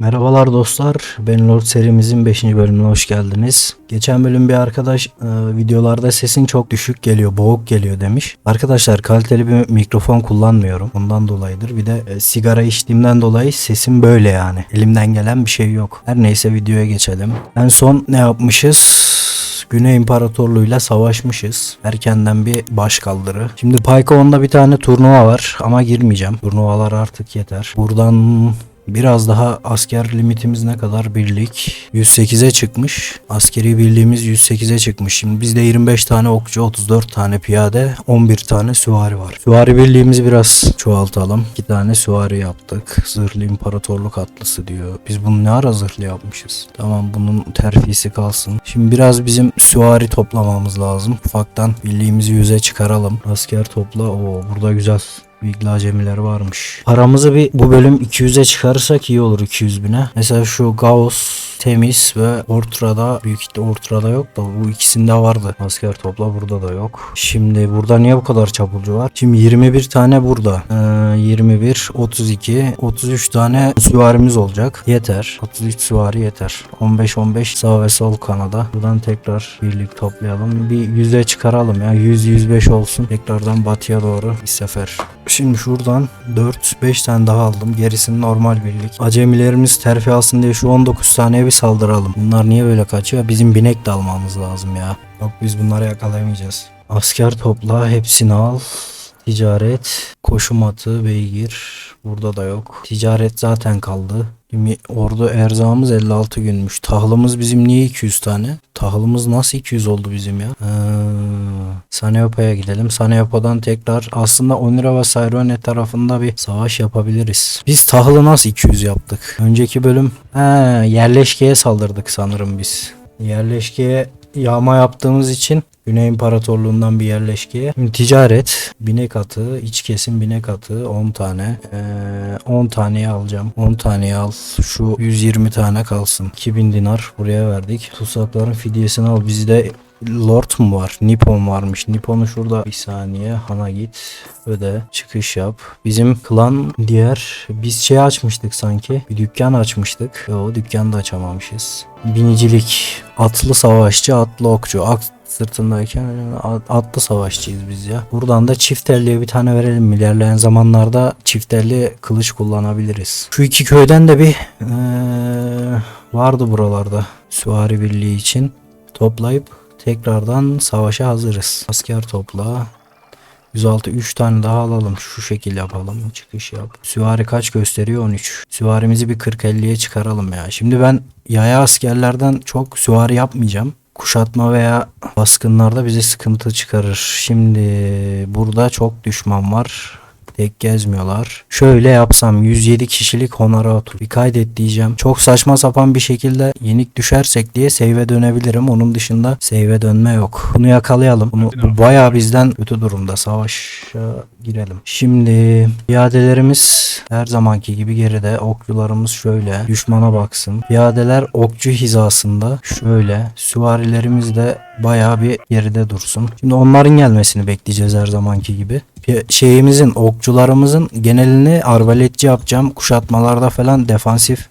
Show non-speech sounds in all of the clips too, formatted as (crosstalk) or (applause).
Merhabalar dostlar. Ben Lord serimizin 5. bölümüne hoş geldiniz. Geçen bölüm bir arkadaş e, videolarda sesin çok düşük geliyor, boğuk geliyor demiş. Arkadaşlar kaliteli bir mikrofon kullanmıyorum. Ondan dolayıdır. Bir de e, sigara içtiğimden dolayı sesim böyle yani. Elimden gelen bir şey yok. Her neyse videoya geçelim. En son ne yapmışız? Güney İmparatorluğu'yla savaşmışız. Erkenden bir baş kaldırı. Şimdi Pykoon'da bir tane turnuva var ama girmeyeceğim. Turnuvalar artık yeter. Buradan Biraz daha asker limitimiz ne kadar birlik? 108'e çıkmış. Askeri birliğimiz 108'e çıkmış. Şimdi bizde 25 tane okçu, 34 tane piyade, 11 tane süvari var. Süvari birliğimizi biraz çoğaltalım. 2 tane süvari yaptık. Zırhlı imparatorluk atlısı diyor. Biz bunu ne ara zırhlı yapmışız? Tamam bunun terfisi kalsın. Şimdi biraz bizim süvari toplamamız lazım. Ufaktan birliğimizi yüze çıkaralım. Asker topla. Oo burada güzel Bigla acemiler varmış. Paramızı bir bu bölüm 200'e çıkarırsak iyi olur 200 bine. Mesela şu Gauss temiz ve Ortra'da büyük ihtimalle Ortra'da yok da bu ikisinde vardı. Asker topla burada da yok. Şimdi burada niye bu kadar çapulcu var? Şimdi 21 tane burada. Ee, 21, 32, 33 tane süvarimiz olacak. Yeter. 33 süvari yeter. 15-15 sağ ve sol kanada. Buradan tekrar birlik toplayalım. Bir 100'e çıkaralım ya. 100-105 olsun. Tekrardan batıya doğru bir sefer. Şimdi şuradan 4-5 tane daha aldım. Gerisini normal birlik. Acemilerimiz terfi alsın diye şu 19 taneye bir saldıralım. Bunlar niye böyle kaçıyor? Bizim binek de almamız lazım ya. Yok biz bunları yakalayamayacağız. Asker topla hepsini al. Ticaret, koşum atı, beygir. Burada da yok. Ticaret zaten kaldı. Şimdi ordu erzağımız 56 günmüş. Tahlımız bizim niye 200 tane? Tahlımız nasıl 200 oldu bizim ya? Ee, Saneopa'ya gidelim. Saneopa'dan tekrar aslında Onira ve Sairone tarafında bir savaş yapabiliriz. Biz tahılı nasıl 200 yaptık? Önceki bölüm he, yerleşkeye saldırdık sanırım biz. Yerleşkeye yağma yaptığımız için Güney İmparatorluğundan bir yerleşkeye. Ticaret, binek atı, iç kesim binek atı 10 tane. Ee, 10 taneye alacağım. 10 taneye al. Şu 120 tane kalsın. 2000 dinar buraya verdik. Tutsakların fidyesini al. Bizde Lord mu var? Nippon varmış. Nippon'u şurada bir saniye. Hana git. Öde. Çıkış yap. Bizim klan diğer biz şey açmıştık sanki. Bir dükkan açmıştık. Yo dükkanı da açamamışız. Binicilik. Atlı savaşçı, atlı okçu. At sırtındayken at- atlı savaşçıyız biz ya. Buradan da çiftelliye bir tane verelim. İlerleyen zamanlarda çiftelli kılıç kullanabiliriz. Şu iki köyden de bir eee, vardı buralarda süvari birliği için toplayıp tekrardan savaşa hazırız. Asker topla. 106 3 tane daha alalım. Şu şekil yapalım. Çıkış yap. Süvari kaç gösteriyor? 13. Süvarimizi bir 40-50'ye çıkaralım ya. Şimdi ben yaya askerlerden çok süvari yapmayacağım. Kuşatma veya baskınlarda bize sıkıntı çıkarır. Şimdi burada çok düşman var. Tek gezmiyorlar. Şöyle yapsam 107 kişilik honora otur. Bir kaydet diyeceğim. Çok saçma sapan bir şekilde yenik düşersek diye save'e dönebilirim. Onun dışında save'e dönme yok. Bunu yakalayalım. Bunu, bu bayağı bizden kötü durumda. Savaşa girelim. Şimdi piyadelerimiz her zamanki gibi geride. Okçularımız şöyle. Düşmana baksın. Piyadeler okçu hizasında. Şöyle. Süvarilerimiz de bayağı bir geride dursun. Şimdi onların gelmesini bekleyeceğiz her zamanki gibi. Şeyimizin, okçularımızın genelini arbaletçi yapacağım. Kuşatmalarda falan defansif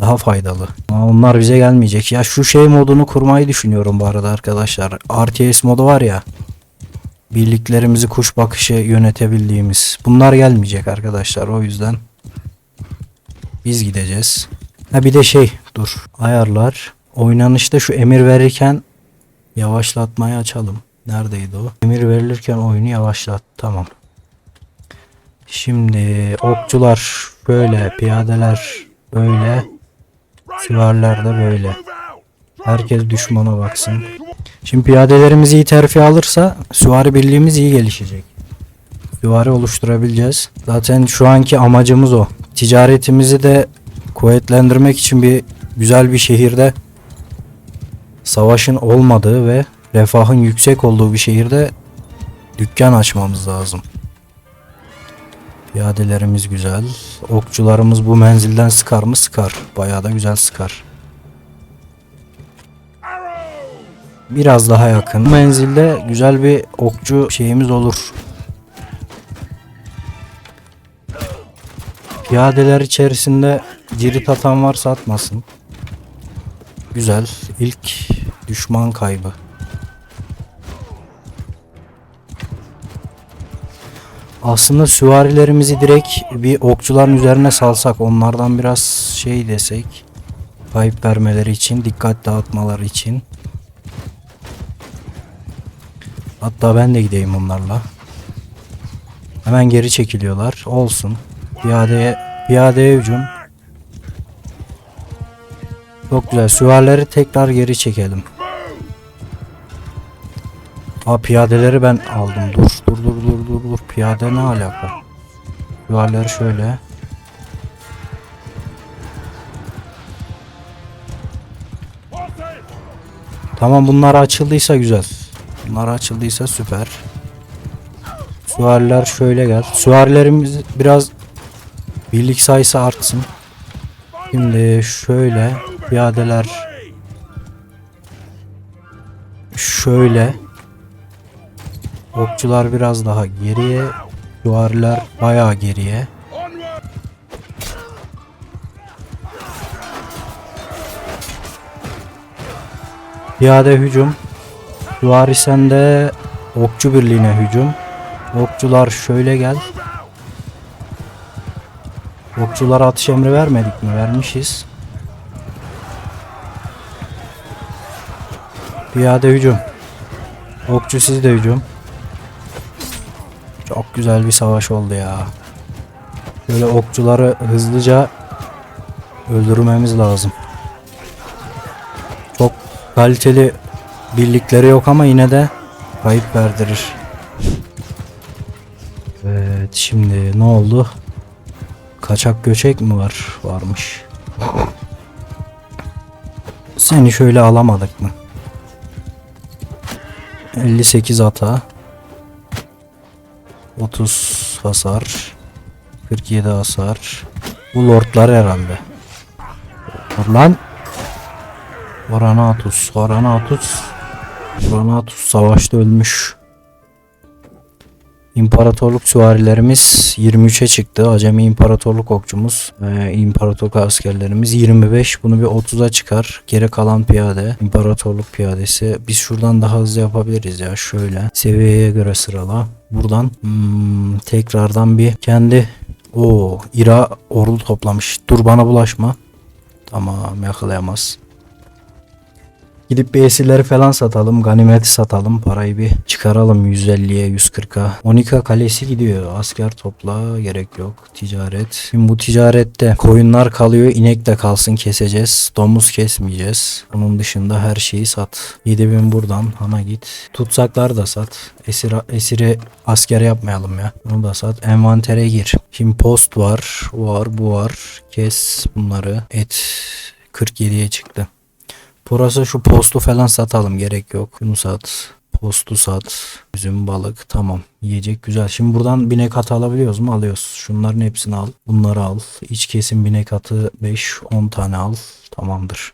daha faydalı. Onlar bize gelmeyecek. Ya şu şey modunu kurmayı düşünüyorum bu arada arkadaşlar. RTS modu var ya. Birliklerimizi kuş bakışı yönetebildiğimiz. Bunlar gelmeyecek arkadaşlar o yüzden. Biz gideceğiz. Ha bir de şey dur. Ayarlar. Oynanışta şu emir verirken yavaşlatmayı açalım. Neredeydi o? Emir verilirken oyunu yavaşlat. Tamam. Şimdi okçular böyle, piyadeler böyle, süvariler de böyle. Herkes düşmana baksın. Şimdi piyadelerimiz iyi terfi alırsa süvari birliğimiz iyi gelişecek. Süvari oluşturabileceğiz. Zaten şu anki amacımız o. Ticaretimizi de kuvvetlendirmek için bir güzel bir şehirde savaşın olmadığı ve refahın yüksek olduğu bir şehirde dükkan açmamız lazım. Piyadelerimiz güzel. Okçularımız bu menzilden sıkar mı? Sıkar. Bayağı da güzel sıkar. Biraz daha yakın. Bu menzilde güzel bir okçu şeyimiz olur. Piyadeler içerisinde cirit atan varsa atmasın. Güzel. İlk düşman kaybı. Aslında süvarilerimizi direkt bir okçuların üzerine salsak onlardan biraz şey desek kayıp vermeleri için dikkat dağıtmaları için. Hatta ben de gideyim onlarla. Hemen geri çekiliyorlar. Olsun. Piyadeye piyadeye hücum. Çok güzel. Süvarileri tekrar geri çekelim. Aa piyadeleri ben aldım. Dur. Piyade ne alaka? Süvarileri şöyle. Tamam bunlar açıldıysa güzel. Bunlar açıldıysa süper. Süvariler şöyle gel. Süvarilerimiz biraz birlik sayısı artsın. Şimdi şöyle piyadeler şöyle Okçular biraz daha geriye. Süvariler bayağı geriye. Piyade hücum. Süvari sende okçu birliğine hücum. Okçular şöyle gel. Okçulara atış emri vermedik mi? Vermişiz. Piyade hücum. Okçu siz de hücum. Çok güzel bir savaş oldu ya. Böyle okçuları hızlıca öldürmemiz lazım. Çok kaliteli birlikleri yok ama yine de kayıp verdirir. Evet şimdi ne oldu? Kaçak göçek mi var? Varmış. Seni şöyle alamadık mı? 58 hata. 30 hasar. 47 hasar. Bu lordlar herhalde. Dur lan. Varanatus. Varanatus. Varanatus savaşta ölmüş. İmparatorluk süvarilerimiz 23'e çıktı. Acemi İmparatorluk okçumuz, e, İmparatorluk askerlerimiz 25. Bunu bir 30'a çıkar. Geri kalan piyade, İmparatorluk piyadesi. Biz şuradan daha hızlı yapabiliriz ya. Şöyle seviyeye göre sırala. Buradan hmm, tekrardan bir kendi o İra ordu toplamış. Dur bana bulaşma. Tamam yakalayamaz. Gidip bir esirleri falan satalım. Ganimeti satalım. Parayı bir çıkaralım 150'ye 140'a. 12 kalesi gidiyor. Asker topla. Gerek yok. Ticaret. Şimdi bu ticarette koyunlar kalıyor. inek de kalsın keseceğiz. Domuz kesmeyeceğiz. Onun dışında her şeyi sat. 7000 buradan. Hana git. Tutsaklar da sat. Esir, esiri asker yapmayalım ya. Bunu da sat. Envantere gir. Şimdi post var. Var. Bu var. Kes bunları. Et 47'ye çıktı. Burası şu postu falan satalım gerek yok. Şunu sat. Postu sat. Üzüm balık tamam. Yiyecek güzel. Şimdi buradan binek atı alabiliyoruz mu? Alıyoruz. Şunların hepsini al. Bunları al. İç kesim binek atı 5-10 tane al. Tamamdır.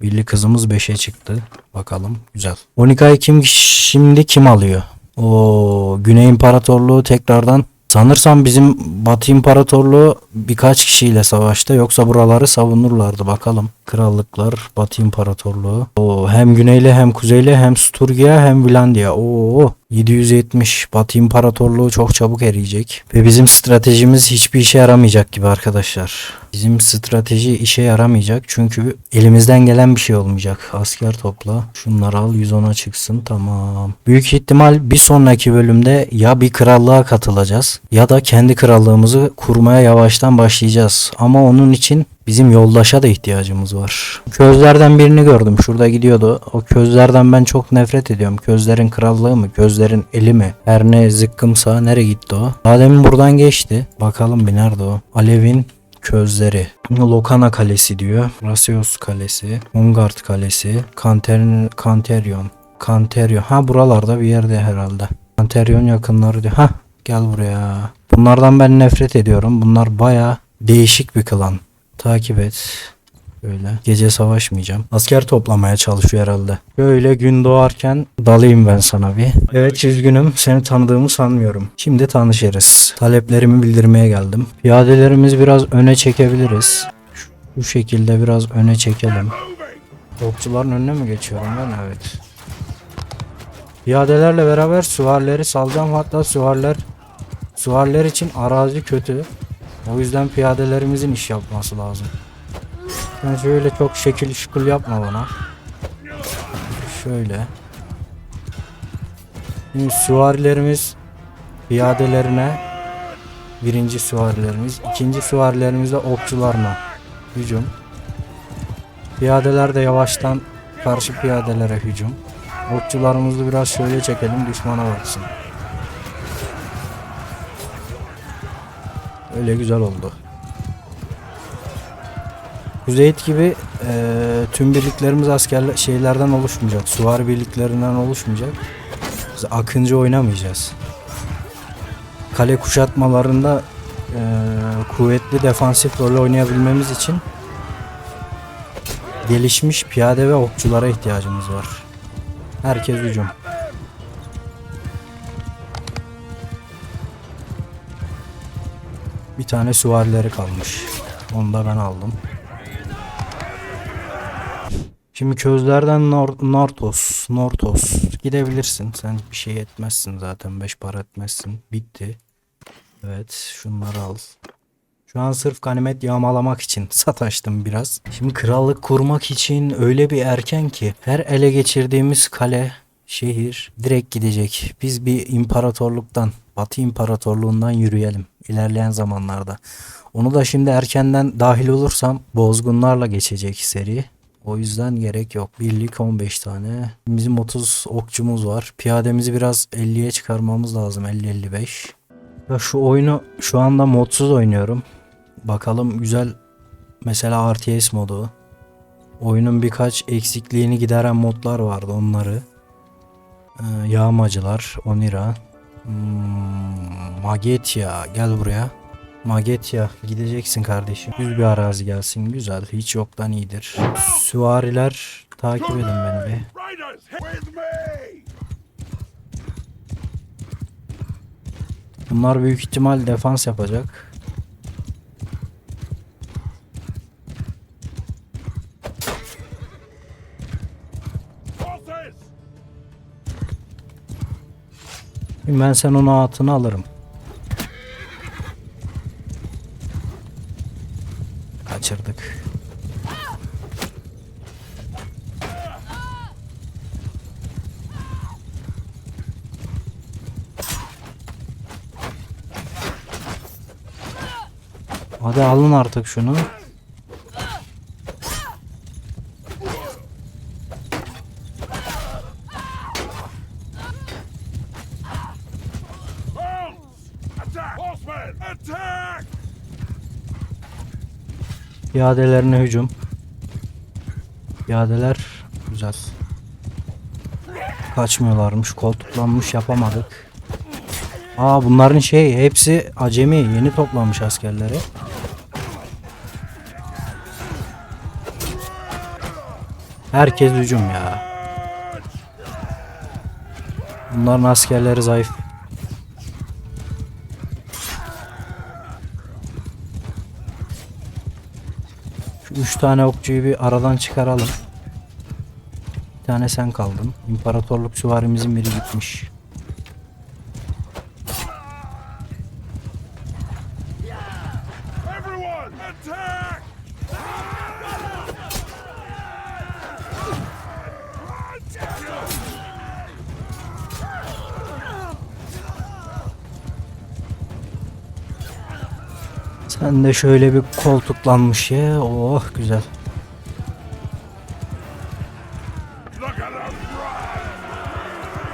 Birli kızımız 5'e çıktı. Bakalım güzel. 12 ay kim şimdi kim alıyor? O Güney İmparatorluğu tekrardan Sanırsam bizim Batı İmparatorluğu birkaç kişiyle savaştı yoksa buraları savunurlardı bakalım. Krallıklar Batı İmparatorluğu. Oo, hem güneyle hem kuzeyle hem Sturgia hem Vilandia. Oo 770 Batı İmparatorluğu çok çabuk eriyecek. Ve bizim stratejimiz hiçbir işe yaramayacak gibi arkadaşlar. Bizim strateji işe yaramayacak çünkü elimizden gelen bir şey olmayacak. Asker topla. Şunları al 110'a çıksın tamam. Büyük ihtimal bir sonraki bölümde ya bir krallığa katılacağız ya da kendi krallığımızı kurmaya yavaştan başlayacağız. Ama onun için Bizim yoldaşa da ihtiyacımız var. Közlerden birini gördüm. Şurada gidiyordu. O közlerden ben çok nefret ediyorum. Közlerin krallığı mı? Közlerin eli mi? Her ne zıkkımsa nereye gitti o? Adem'in buradan geçti. Bakalım bir nerede o? Alev'in közleri. Lokana Kalesi diyor. Rasios Kalesi. Ungard Kalesi. Kanter Kanterion. Kanterion. Ha buralarda bir yerde herhalde. Kanterion yakınları diyor. Ha gel buraya. Bunlardan ben nefret ediyorum. Bunlar baya değişik bir klan. Takip et. Böyle gece savaşmayacağım. Asker toplamaya çalışıyor herhalde. Böyle gün doğarken dalayım ben sana bir. Evet üzgünüm seni tanıdığımı sanmıyorum. Şimdi tanışırız. Taleplerimi bildirmeye geldim. Piyadelerimizi biraz öne çekebiliriz. Bu şekilde biraz öne çekelim. Okçuların önüne mi geçiyorum ben? Evet. Piyadelerle beraber süvarileri salacağım. Hatta süvariler süvariler için arazi kötü. O yüzden piyadelerimizin iş yapması lazım. Sen şöyle çok şekil şukul yapma bana. Şöyle. Şimdi süvarilerimiz piyadelerine birinci süvarilerimiz, ikinci süvarilerimiz de okçularına hücum. Piyadeler de yavaştan karşı piyadelere hücum. Okçularımızı biraz şöyle çekelim düşmana baksın. Öyle güzel oldu. Kuzeyit gibi eee, tüm birliklerimiz askerler şeylerden oluşmayacak. Suvari birliklerinden oluşmayacak. Biz akıncı oynamayacağız. Kale kuşatmalarında eee, kuvvetli defansif rol oynayabilmemiz için gelişmiş piyade ve okçulara ihtiyacımız var. Herkes hücum. Bir tane süvarileri kalmış. Onu da ben aldım. Şimdi közlerden Nor- Nortos, Nortos gidebilirsin. Sen bir şey etmezsin zaten. Beş para etmezsin. Bitti. Evet, şunları al. Şu an sırf ganimet yağmalamak için (laughs) sataştım biraz. Şimdi krallık kurmak için öyle bir erken ki her ele geçirdiğimiz kale, şehir direkt gidecek. Biz bir imparatorluktan, Batı İmparatorluğundan yürüyelim ilerleyen zamanlarda. Onu da şimdi erkenden dahil olursam bozgunlarla geçecek seri. O yüzden gerek yok. Birlik 15 tane. Bizim 30 okçumuz var. Piyademizi biraz 50'ye çıkarmamız lazım. 50-55. Ya şu oyunu şu anda modsuz oynuyorum. Bakalım güzel mesela RTS modu. Oyunun birkaç eksikliğini gideren modlar vardı onları. Ee, yağmacılar, Onira. Hmm, Magetya gel buraya. Magetya gideceksin kardeşim. Düz bir arazi gelsin güzel. Hiç yoktan iyidir. Süvariler takip edin beni me! Bunlar büyük ihtimal defans yapacak. Ben sen onu atını alırım. Kaçırdık. Hadi alın artık şunu. Piyadelerine hücum. Piyadeler güzel. Kaçmıyorlarmış, koltuklanmış yapamadık. Aa bunların şey hepsi acemi yeni toplamış askerleri. Herkes hücum ya. Bunların askerleri zayıf. Şu üç tane okçuyu bir aradan çıkaralım. Bir tane sen kaldın. İmparatorluk süvarimizin biri gitmiş. Sen de şöyle bir koltuklanmış ya. Oh güzel.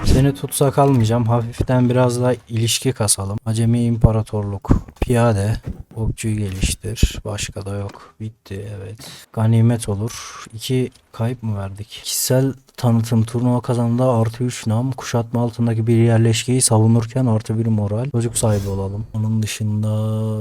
Seni tutsak almayacağım. Hafiften biraz da ilişki kasalım. Acemi İmparatorluk. Piyade. Okçuyu geliştir. Başka da yok. Bitti evet. Ganimet olur. İki kayıp mı verdik? Kişisel tanıtım turnuva kazanında artı 3 nam kuşatma altındaki bir yerleşkeyi savunurken artı 1 moral çocuk sahibi olalım. Onun dışında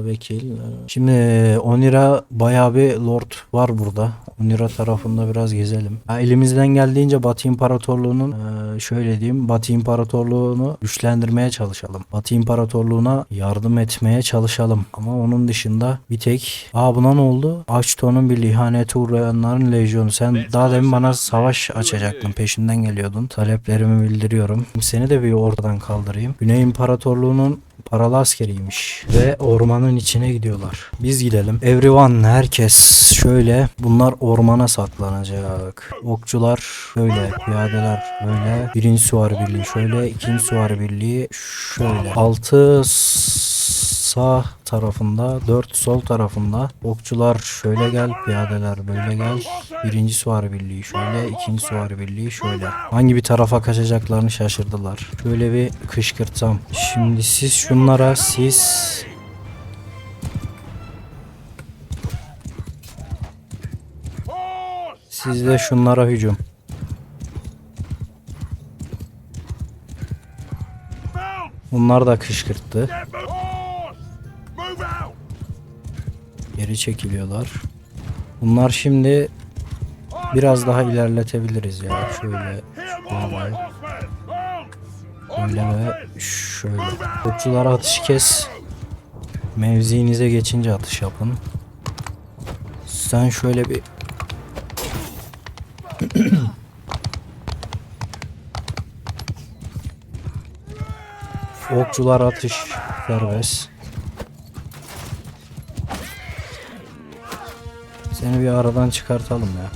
vekil. e, Şimdi Onira bayağı bir lord var burada. Onira tarafında biraz gezelim. Ya elimizden geldiğince Batı İmparatorluğu'nun e, şöyle diyeyim Batı İmparatorluğu'nu güçlendirmeye çalışalım. Batı İmparatorluğu'na yardım etmeye çalışalım. Ama onun dışında bir tek Aa buna ne oldu? Açto'nun bir ihanete uğrayanların lejyonu. Sen daha demin bana savaş açacaktın. Peşinden geliyordun. Taleplerimi bildiriyorum. Seni de bir ortadan kaldırayım. Güney İmparatorluğu'nun paralı askeriymiş ve ormanın içine gidiyorlar. Biz gidelim. Everyone herkes şöyle bunlar ormana saklanacak. Okçular şöyle, piyadeler böyle. Birinci süvari birliği şöyle, ikinci süvari birliği şöyle. Altı sağ tarafında, dört sol tarafında. Okçular şöyle gel, piyadeler böyle gel. Birinci süvari birliği şöyle, ikinci süvari birliği şöyle. Hangi bir tarafa kaçacaklarını şaşırdılar. Şöyle bir kışkırtsam. Şimdi siz şunlara siz siz de şunlara hücum. Bunlar da kışkırttı. Geri çekiliyorlar. Bunlar şimdi biraz daha ilerletebiliriz ya. Şöyle, şöyle, şöyle ve şöyle. Okçulara atış kes. Mevziinize geçince atış yapın. Sen şöyle bir (clears throat) Okçular atış serbest. Seni bir aradan çıkartalım ya.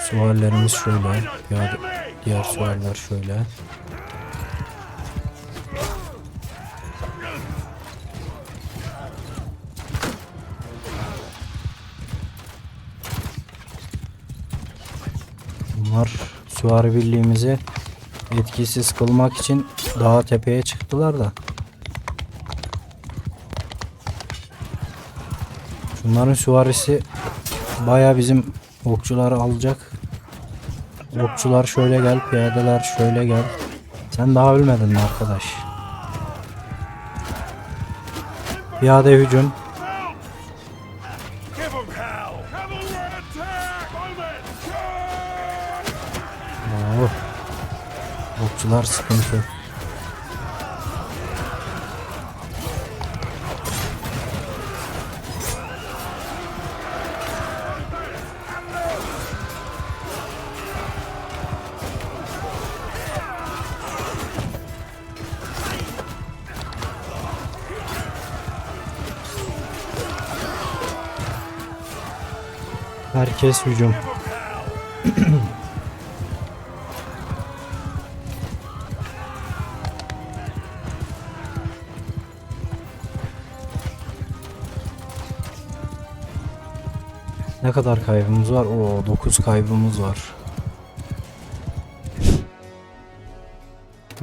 Suallerimiz şöyle. Ya diğer sualler şöyle. Bunlar süvari birliğimizi etkisiz kılmak için daha tepeye çıktılar da. Şunların süvarisi baya bizim okçuları alacak. Okçular şöyle gel, piyadeler şöyle gel. Sen daha ölmedin mi arkadaş? Piyade hücum. Oo. Okçular sıkıntı. Herkes hücum. (clears throat) Ne kadar kaybımız var? Oo 9 kaybımız var.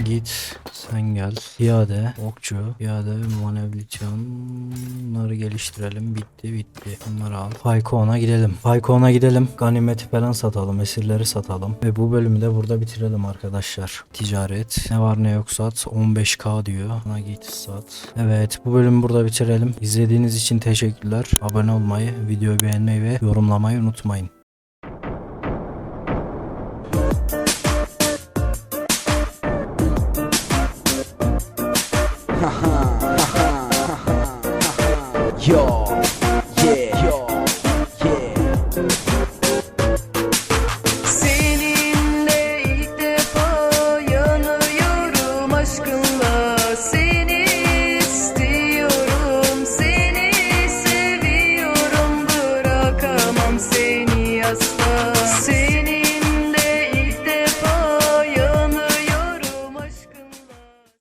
Git sen gel. Piyade, okçu, piyade, manevliçanları geliştirelim. Bitti bitti. Bunları al. Faykon'a gidelim. Faykon'a gidelim. Ganimeti falan satalım. Esirleri satalım. Ve bu bölümü de burada bitirelim arkadaşlar. Ticaret. Ne var ne yok sat. 15k diyor. Buna git sat. Evet bu bölümü burada bitirelim. İzlediğiniz için teşekkürler. Abone olmayı, videoyu beğenmeyi ve yorumlamayı unutmayın.